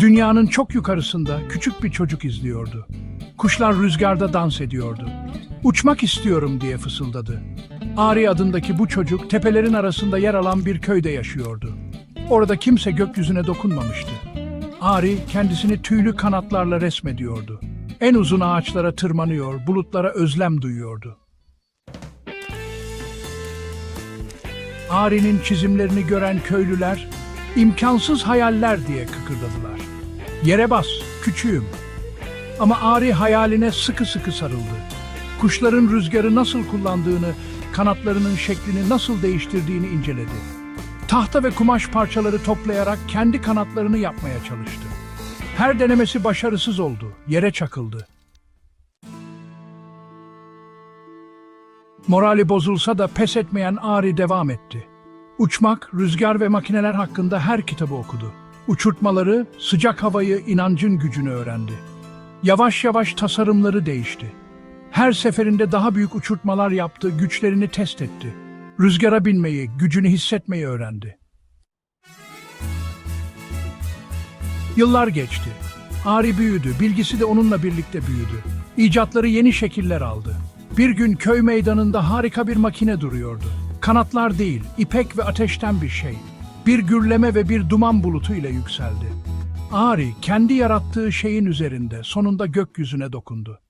Dünyanın çok yukarısında küçük bir çocuk izliyordu. Kuşlar rüzgarda dans ediyordu. Uçmak istiyorum diye fısıldadı. Ari adındaki bu çocuk tepelerin arasında yer alan bir köyde yaşıyordu. Orada kimse gökyüzüne dokunmamıştı. Ari kendisini tüylü kanatlarla resmediyordu. En uzun ağaçlara tırmanıyor, bulutlara özlem duyuyordu. Ari'nin çizimlerini gören köylüler imkansız hayaller diye kıkırdadılar. Yere bas, küçüğüm. Ama Ari hayaline sıkı sıkı sarıldı. Kuşların rüzgarı nasıl kullandığını, kanatlarının şeklini nasıl değiştirdiğini inceledi. Tahta ve kumaş parçaları toplayarak kendi kanatlarını yapmaya çalıştı. Her denemesi başarısız oldu, yere çakıldı. Morali bozulsa da pes etmeyen Ari devam etti. Uçmak, rüzgar ve makineler hakkında her kitabı okudu. Uçurtmaları, sıcak havayı, inancın gücünü öğrendi. Yavaş yavaş tasarımları değişti. Her seferinde daha büyük uçurtmalar yaptı, güçlerini test etti. Rüzgara binmeyi, gücünü hissetmeyi öğrendi. Yıllar geçti. Ari büyüdü, bilgisi de onunla birlikte büyüdü. İcatları yeni şekiller aldı. Bir gün köy meydanında harika bir makine duruyordu. Kanatlar değil, ipek ve ateşten bir şey. Bir gürleme ve bir duman bulutu ile yükseldi. Ari kendi yarattığı şeyin üzerinde sonunda gökyüzüne dokundu.